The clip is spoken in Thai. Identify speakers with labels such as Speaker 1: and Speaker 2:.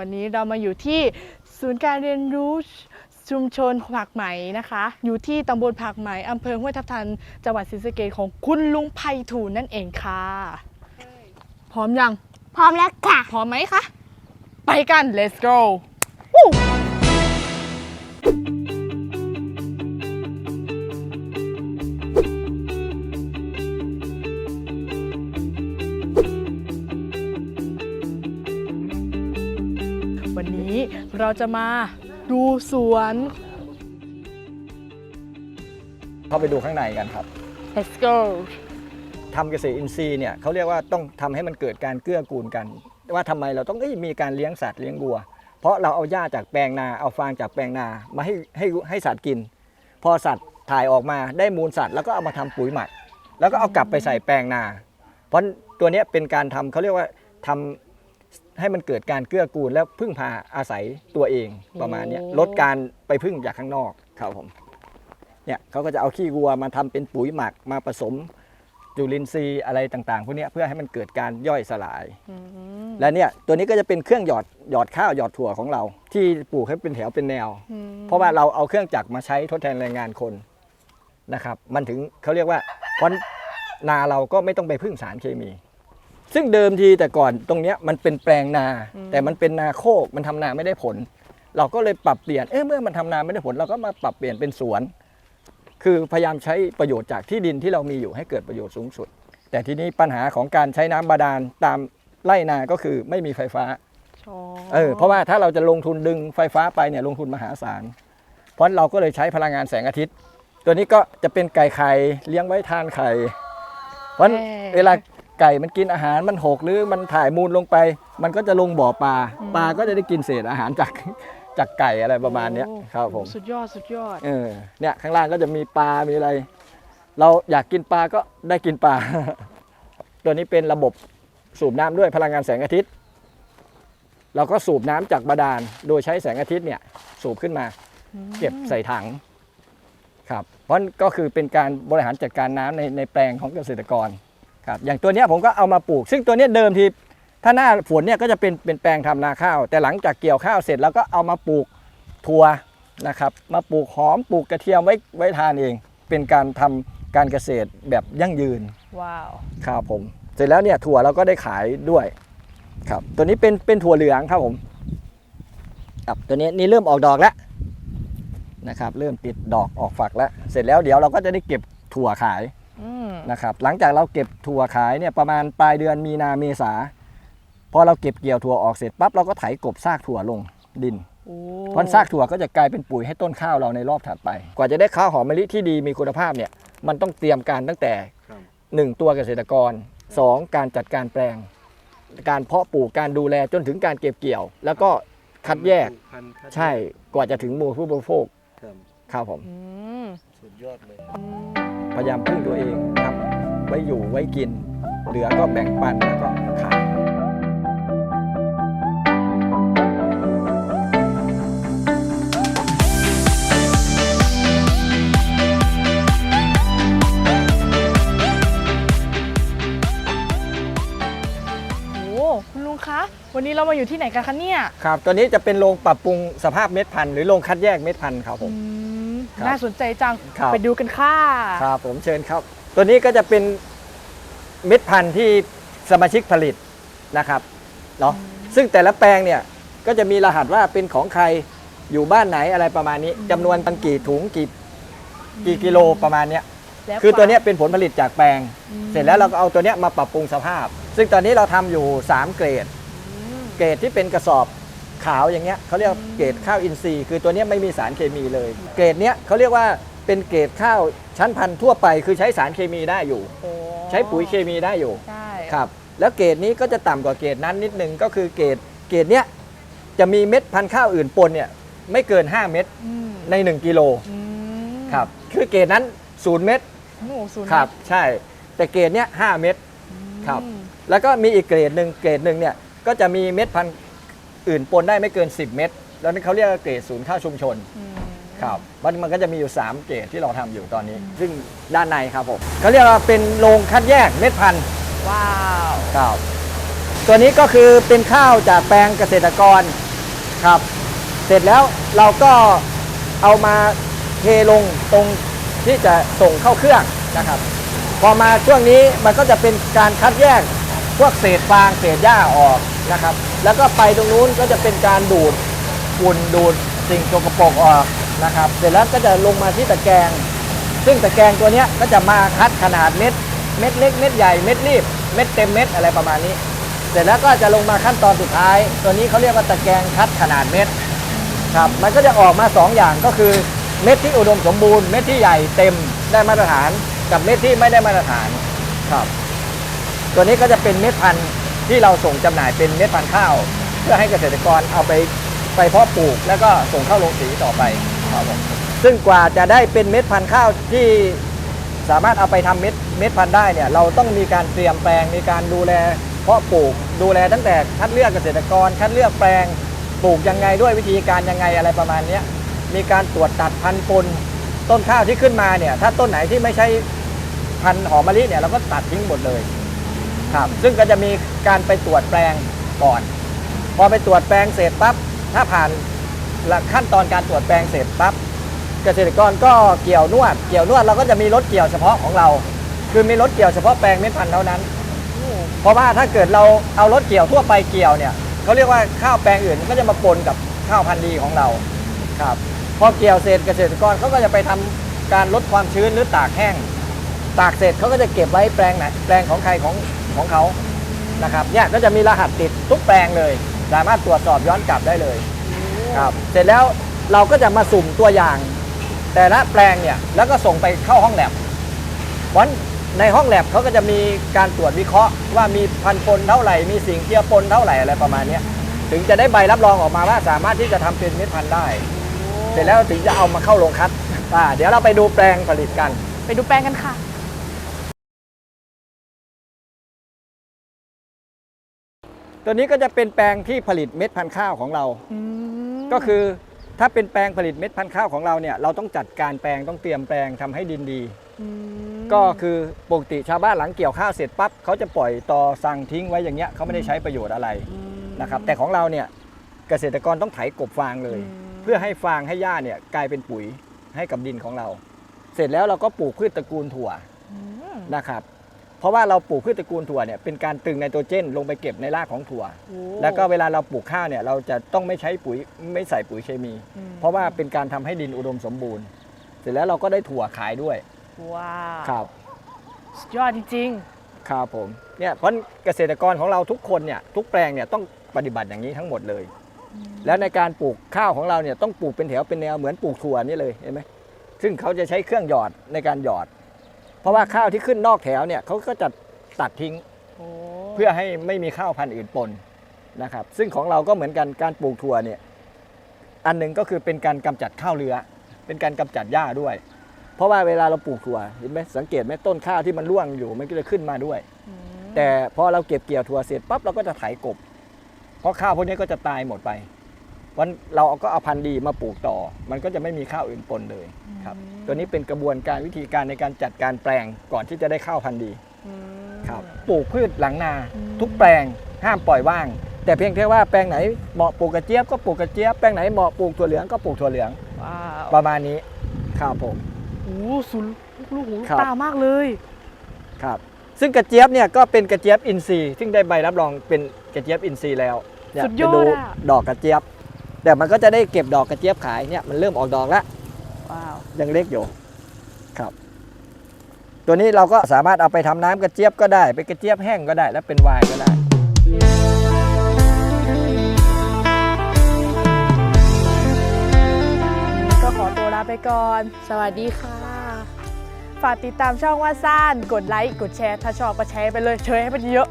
Speaker 1: วันนี้เรามาอยู่ที่ศูนย์การเรียนรู้ชุมชนผักไหมนะคะ อยู่ที่ตำบลผักไหมอำเภอห้วยทับทันจังหวัดศรีสะเกษของคุณลุงไพฑูรย์นั่นเองค่ะ พร้อมยัง
Speaker 2: พร้อมแล้วค่ะ
Speaker 1: พร้อมไหมคะ ไปกัน let's go วู้ เราจะมาดูสวน
Speaker 3: เข้าไปดูข้างในกันครับ
Speaker 1: let's go
Speaker 3: ทำเกษตรอินทรีย์เนี่ยเขาเรียกว่าต้องทำให้มันเกิดการเกื้อกูลกัน ว่าทำไมเราต้องเอ้ยมีการเลี้ยงสัตว์เลี้ยงวัว เพราะเราเอาหญ้าจากแปลงนาเอาฟางจากแปลงนามาให้ให้ให้สัตว์กิน พอสัตว์ถ่ายออกมาได้มูลสัตว์แล้วก็เอามาทำปุ๋ยหมัก แล้วก็เอากลับไปใส่แปลงนา เพราะตัวเนี้ยเป็นการทำเขาเรียกว่าทำ ให้มันเกิดการเกื้อกูลและพึ่งพาอาศัยตัวเองประมาณเนี้ย
Speaker 1: โอ้
Speaker 3: ลดการไปพึ่งจากข้างนอกครับผมเนี่ยเขาก็จะเอาขี้วัวมาทำเป็นปุ๋ยหมักมาผสมจุลินทรีย์อะไรต่างๆพวกเนี้ยเพื่อให้มันเกิดการย่อยสลาย
Speaker 1: อืม
Speaker 3: และเนี่ยตัวนี้ก็จะเป็นเครื่องหยอดหยอดข้าวหยอดถั่วของเรา ที่ปลูกให้เป็นแถวเป็นแนว
Speaker 1: อืม
Speaker 3: เพราะว่าเราเอาเครื่องจักรมาใช้ทดแทนแรงงานคนนะครับ มันถึงเขาเรียกว่าเพราะนาเราก็ไม่ต้องไปพึ่งสารเคมี ซึ่งเดิมทีแต่ก่อนตรงเนี้ยมันเป็นแปลงนา แต่มันเป็นนาโคกมันทำนาไม่ได้ผล เราก็เลยปรับเปลี่ยนเอ๊ะเมื่อมันทำนาไม่ได้ผล เราก็มาปรับเปลี่ยนเป็นสวน คือพยายามใช้ประโยชน์จากที่ดินที่เรามีอยู่ให้เกิดประโยชน์สูงสุด แต่ทีนี้ปัญหาของการใช้น้ำบาดาลตามไร่นาก็คือไม่มีไฟฟ้า
Speaker 1: อ๋อ
Speaker 3: เออเพราะว่าถ้าเราจะลงทุนดึงไฟฟ้าไปเนี่ยลงทุนมหาศาล เพราะเราก็เลยใช้พลังงานแสงอาทิตย์ ตัวนี้ก็จะเป็นไก่ไข่เลี้ยงไว้ทานไข่ เพราะเวลา ไก่มันกินอาหารมันหกหรือมันถ่ายมูลลงไป มันก็จะลงบ่อปลาปลาก็จะได้กินเศษอาหารจากจากไก่อะไรประมาณเนี้ย
Speaker 1: โอ้
Speaker 3: ครับผม
Speaker 1: สุดยอดสุดยอด
Speaker 3: เออเนี่ยข้างล่างก็จะมีปลา มีอะไร เราอยากกินปลาก็ได้กินปลา ตัวนี้เป็นระบบสูบน้ำด้วยพลังงานแสงอาทิตย์ เราก็สูบน้ำจากบาดาลโดยใช้แสงอาทิตย์เนี่ยสูบขึ้นมา เก็บใส่ถังครับ เพราะก็คือเป็นการบริหารจัดการน้ำในในแปลงของเกษตรกร ครับอย่างตัวเนี้ยผมก็เอามาปลูก ซึ่งตัวเนี้ยเดิมทีถ้าหน้าฝนเนี่ยก็จะเป็นเป็นแปลงทำนาข้าว แต่หลังจากเกี่ยวข้าวเสร็จแล้วก็เอามาปลูกถั่วนะครับมาปลูกหอมปลูกกระเทียมไว้ไว้ทานเอง เป็นการทำการเกษตรแบบยั่งยืน
Speaker 1: ว้าว
Speaker 3: ครับผม เสร็จแล้วเนี่ยถั่วเราก็ได้ขายด้วยครับตัวนี้เป็นเป็นถั่วเหลืองครับผมครับตัวนี้นี่เริ่มออกดอกแล้วนะครับ เริ่มติดดอกออกฝักแล้ว เสร็จแล้วเดี๋ยวเราก็จะได้เก็บถั่วขาย
Speaker 1: อืม
Speaker 3: นะครับหลังจากเราเก็บถั่วขายเนี่ยประมาณปลายเดือนมีนาเมษาพอเราเก็บเกี่ยวถั่วออกเสร็จปั๊บเราก็ไถกบซากถั่วลงดิน
Speaker 1: โอ้
Speaker 3: เพราะซากถั่วก็จะกลายเป็นปุ๋ยให้ต้นข้าวเราในรอบถัดไป กว่าจะได้ข้าวหอมมะลิที่ดีมีคุณภาพเนี่ยมันต้องเตรียมการตั้งแต่
Speaker 4: ครับ
Speaker 3: หนึ่งตัวเกษตรกรสองการจัดการแปลง การเพาะปลูกการดูแลจนถึงการเก็บเกี่ยว แล้วก็คัดแยก
Speaker 4: พันธุ์คัดแยก
Speaker 3: ใช่กว่าจะถึงมือผู้บริโภค
Speaker 4: ครับ
Speaker 3: ครับผม
Speaker 1: อืม
Speaker 4: สุดยอดเลย
Speaker 1: อืม
Speaker 3: พยายามพึ่งตัวเองทำไว้อยู่ไว้กิน เหลือก็แบ่งปันแล้วก็ขาย
Speaker 1: โอ้คุณลุงคะ วันนี้เรามาอยู่ที่ไหนกันคะเนี่ย
Speaker 3: ครับ ตัวนี้จะเป็นโรงปรับปรุงสภาพเม็ดพันธุ์หรือโรงคัดแยกเม็ดพันธุ์ครับผม
Speaker 1: อืม
Speaker 3: ครับ
Speaker 1: น่าสนใจจัง
Speaker 3: ครับ
Speaker 1: ไปดูกันค่ะ
Speaker 3: ครับผมเชิญครับ ตัวนี้ก็จะเป็นเม็ดพันธุ์ที่สมาชิกผลิตนะครับเนาะซึ่งแต่ละแปลงเนี่ยก็จะมีรหัสว่าเป็นของใครอยู่บ้านไหนอะไรประมาณนี้จำนวนตังกี่ถุงกี่กี่กิโลประมาณเนี้ย
Speaker 1: แล้ว
Speaker 3: คือตัวเนี้ยเป็นผลผลิตจากแปลง
Speaker 1: อืม
Speaker 3: เสร็จแล้วเราก็เอาตัวเนี้ยมาปรับปรุงสภาพ ซึ่งตอนนี้เราทำอยู่ 3 เกรด
Speaker 1: อืม
Speaker 3: เกรดที่เป็นกระสอบ ขาวอย่างเงี้ยเขาเรียกว่าเกรดข้าวอินทรีย์ คือตัวเนี้ยไม่มีสารเคมีเลย เกรดเนี้ยเขาเรียกว่าเป็นเกรดข้าวชั้นพันธุ์ทั่วไป คือใช้สารเคมีได้อยู่
Speaker 1: โอ้
Speaker 3: ใช้ปุ๋ยเคมีได้อยู่
Speaker 1: ใช่
Speaker 3: ครับ แล้วเกรดนี้ก็จะต่ำกว่าเกรดนั้นนิดนึงก็คือเกรดเกรดเนี้ยจะมีเม็ดพันธุ์ข้าวอื่นปนเนี่ยไม่เกิน 5 เม็ด
Speaker 1: อืม
Speaker 3: ใน 1 กิโล
Speaker 1: อืม
Speaker 3: ครับคือเกรดนั้น 0 เม็ด
Speaker 1: โอ้โหศูนย์
Speaker 3: ครับใช่ แต่เกรดเนี้ย5เม็ด ครับ
Speaker 1: อืม
Speaker 3: แล้วก็มีอีกเกรดหนึ่งเกรดหนึ่งเนี่ยก็จะมีเม็ดพันธุ์ อื่นปนได้ไม่เกิน 10 เม็ดแล้วนี่เขาเรียกว่าเกรดศูนย์ข้าวชุมชน
Speaker 1: อืม
Speaker 3: ครับมันมันก็จะมีอยู่ 3 เกรดที่เราทำอยู่ตอนนี้ ซึ่งด้านในครับผมเขาเรียกว่าเป็นโรงคัดแยกเม็ดพันธุ์
Speaker 1: ว้าว
Speaker 3: ครับตัวนี้ก็คือเป็นข้าวจากแปลงเกษตรกรครับ เสร็จแล้วเราก็เอามาเทลงตรงที่จะส่งเข้าเครื่องนะครับ พอมาช่วงนี้มันก็จะเป็นการคัดแยกพวกเศษฟางเศษหญ้าออก นะครับ แล้วก็ไปตรงนู้นก็จะเป็นการดูดฝุ่นดูดสิ่งสกปรกออกนะครับ เสร็จแล้วก็จะลงมาที่ตะแกรงซึ่งตะแกรงตัวนี้ก็จะมาคัดขนาดเม็ด เม็ดเล็ก เม็ดใหญ่ เม็ดรีบ เม็ดเต็มเม็ดอะไรประมาณนี้ เสร็จแล้วก็จะลงมาขั้นตอนสุดท้าย ตัวนี้เขาเรียกว่าตะแกรงคัดขนาดเม็ดครับ มันก็จะออกมา 2 อย่างก็คือเม็ดที่อุดมสมบูรณ์ เม็ดที่ใหญ่เต็มได้มาตรฐาน กับเม็ดที่ไม่ได้มาตรฐาน ครับ ตัวนี้ก็จะเป็นเม็ดพันธุ์ ที่เราส่งจำหน่ายเป็นเม็ดพันธุ์ข้าว เพื่อให้เกษตรกรเอาไปไปเพาะปลูก แล้วก็ส่งเข้าโรงสีต่อไปครับผมซึ่งกว่าจะได้เป็นเม็ดพันธุ์ข้าวที่สามารถเอาไปทำเม็ดเม็ดพันธุ์ได้เนี่ยเราต้องมีการเตรียมแปลงมีการดูแล เพาะปลูกดูแลตั้งแต่คัดเลือกเกษตรกร คัดเลือกแปลงปลูกยังไงด้วยวิธีการยังไงอะไรประมาณนี้มีการตรวจตัดพันธุ์ปนต้นข้าวที่ขึ้นมาเนี่ยถ้าต้นไหนที่ไม่ใช่พันธุ์หอมมะลิเนี่ยเราก็ตัดทิ้งหมดเลย ครับ ซึ่งก็จะมีการไปตรวจแปลงก่อน พอไปตรวจแปลงเสร็จปั๊บถ้าผ่านขั้นตอนการตรวจแปลงเสร็จปั๊บเกษตรกรก็เกี่ยวนวด เกี่ยวนวดเราก็จะมีรถเกี่ยวเฉพาะของเรา คือมีรถเกี่ยวเฉพาะแปลงเม็ดพันธุ์เท่านั้น เพราะว่าถ้าเกิดเราเอารถเกี่ยวทั่วไปเกี่ยวเนี่ยเขาเรียกว่าข้าวแปลงอื่นมันก็จะมาปนกับข้าวพันธุ์ดีของเราครับพอเกี่ยวเสร็จเกษตรกรเขาก็จะไปทำการลดความชื้นหรือตากแห้ง ตากเสร็จเขาก็จะเก็บไว้แปลงไหนแปลงของใครของ ของเขานะครับเนี่ยก็จะมีรหัสติดทุกแปลงเลย สามารถตรวจสอบย้อนกลับได้เลยครับเสร็จแล้วเราก็จะมาสุ่มตัวอย่าง แต่ละแปลงเนี่ยแล้วก็ส่งไปเข้าห้องแลบวันในห้องแลบเขาก็จะมีการตรวจวิเคราะห์ว่ามีพันธุ์ปนเท่าไหร่มีสิ่งเจือปนเท่าไหร่อะไรประมาณเนี้ยถึงจะได้ใบรับรองออกมาว่าสามารถที่จะทำเป็นเม็ดพันธุ์ได้ เสร็จแล้วถึงจะเอามาเข้าโรงคัดอ่าเดี๋ยวเราไปดูแปลงผลิตกัน
Speaker 1: ไปดูแปลงกันค่ะ
Speaker 3: ตัวนี้ก็จะเป็นแปลงที่ผลิตเม็ดพันธุ์ข้าวของเรา
Speaker 1: อืม
Speaker 3: ก็คือถ้าเป็นแปลงผลิตเม็ดพันธุ์ข้าวของเราเนี่ยเราต้องจัดการแปลงต้องเตรียมแปลงทำให้ดินดี
Speaker 1: ม
Speaker 3: ก็คือปกติชาวบ้านหลังเกี่ยวข้าวเสร็จปั๊บเขาจะปล่อยตอสั่งทิ้งไว้อย่างเงี้ยเขาไม่ได้ใช้ประโยชน์อะไร
Speaker 1: ม
Speaker 3: นะครับแต่ของเราเนี่ยเกษตรกรต้องไถกบฟางเลย
Speaker 1: อืม
Speaker 3: เพื่อให้ฟางให้หญ้าเนี่ยกลายเป็นปุ๋ยให้กับดินของเรา เสร็จแล้วเราก็ปลูกพืชตระกูลถั่ว
Speaker 1: อืม
Speaker 3: นะครับ เพราะว่าเราปลูกพืชตระกูลถั่วเนี่ยเป็นการตึงไนโตรเจนลงไปเก็บในรากของถั่ว
Speaker 1: โอ้
Speaker 3: แล้วก็เวลาเราปลูกข้าวเนี่ยเราจะต้องไม่ใช้ปุ๋ยไม่ใส่ปุ๋ยเคมี
Speaker 1: อืม
Speaker 3: เพราะว่าเป็นการทำให้ดินอุดมสมบูรณ์ เสร็จแล้วเราก็ได้ถั่วขายด้วย
Speaker 1: ว้าว
Speaker 3: ครับ
Speaker 1: สุดยอดจริง
Speaker 3: ครับผมเนี่ยเพราะเกษตรกรของเราทุกคนเนี่ยทุกแปลงเนี่ยต้องปฏิบัติอย่างนี้ทั้งหมดเลย
Speaker 1: ๆ
Speaker 3: แล้วในการปลูกข้าวของเราเนี่ยต้องปลูกเป็นแถวเป็นแนวเหมือนปลูกถั่วนี่เลยเห็นไหมซึ่งเขาจะใช้เครื่องหยอดในการหยอด เพราะว่าข้าวที่ขึ้นนอกแถวเนี่ยเขาก็จะตัดทิ้ง
Speaker 1: โอ้
Speaker 3: เพื่อให้ไม่มีข้าวพันธุ์อื่นปนนะครับ ซึ่งของเราก็เหมือนกันการปลูกถั่วเนี่ยอันหนึ่งก็คือเป็นการกำจัดข้าวเรือ เป็นการกำจัดหญ้าด้วย เพราะว่าเวลาเราปลูกถั่วเห็นไหมสังเกตไหมต้นข้าวที่มันร่วงอยู่มันก็จะขึ้นมาด้วย
Speaker 1: อืม
Speaker 3: แต่พอเราเก็บเกี่ยวถั่วเสร็จปั๊บเราก็จะไถกบ เพราะข้าวพวกนี้ก็จะตายหมดไป วันเราก็เอาพันธุ์ดีมาปลูกต่อ มันก็จะไม่มีข้าวอื่นปนเลยครับ ตัวนี้เป็นกระบวนการวิธีการในการจัดการแปลงก่อนที่จะได้ข้าวพันธุ์ดี
Speaker 1: อืม
Speaker 3: ครับปลูกพืชหลังนา
Speaker 1: อืม
Speaker 3: ทุกแปลงห้ามปล่อยว่าง แต่เพียงแค่ว่าแปลงไหนเหมาะปลูกกระเจี๊ยบก็ปลูกกระเจี๊ยบแปลงไหนเหมาะปลูกถั่วเหลืองก็ปลูกถั่วเหลือง
Speaker 1: ว้าว
Speaker 3: ประมาณนี้ครับผม
Speaker 1: โอ้โหสุดลูกหูลูก
Speaker 3: ครับ
Speaker 1: ตามากเลย
Speaker 3: ครับซึ่งกระเจี๊ยบเนี่ยก็เป็นกระเจี๊ยบอินทรีย์ซึ่งได้ใบรับรองเป็นกระเจี๊ยบอินทรีย์แล้วเนี่ย
Speaker 1: สุดยอ
Speaker 3: ไป
Speaker 1: ด
Speaker 3: ดู
Speaker 1: อะ
Speaker 3: ดอกกระเจี๊ยบ แต่มันก็จะได้เก็บดอกกระเจี๊ยบขายเนี่ยมันเริ่มออกดอกแล้ว
Speaker 1: ว้าว
Speaker 3: ยังเล็กอยู่ครับ ตัวนี้เราก็สามารถเอาไปทำน้ำกระเจี๊ยบก็ได้เป็นกระเจี๊ยบแห้งก็ได้ แล้วเป็นไวน์ก็ได้
Speaker 1: ก็ขอตัวลาไปก่อน สวัสดีค่ะ ฝากติดตามช่องว่าซ่าน กดไลค์ กดแชร์ ถ้าชอบก็แชร์ไปเลยแชร์ให้มันเยอะ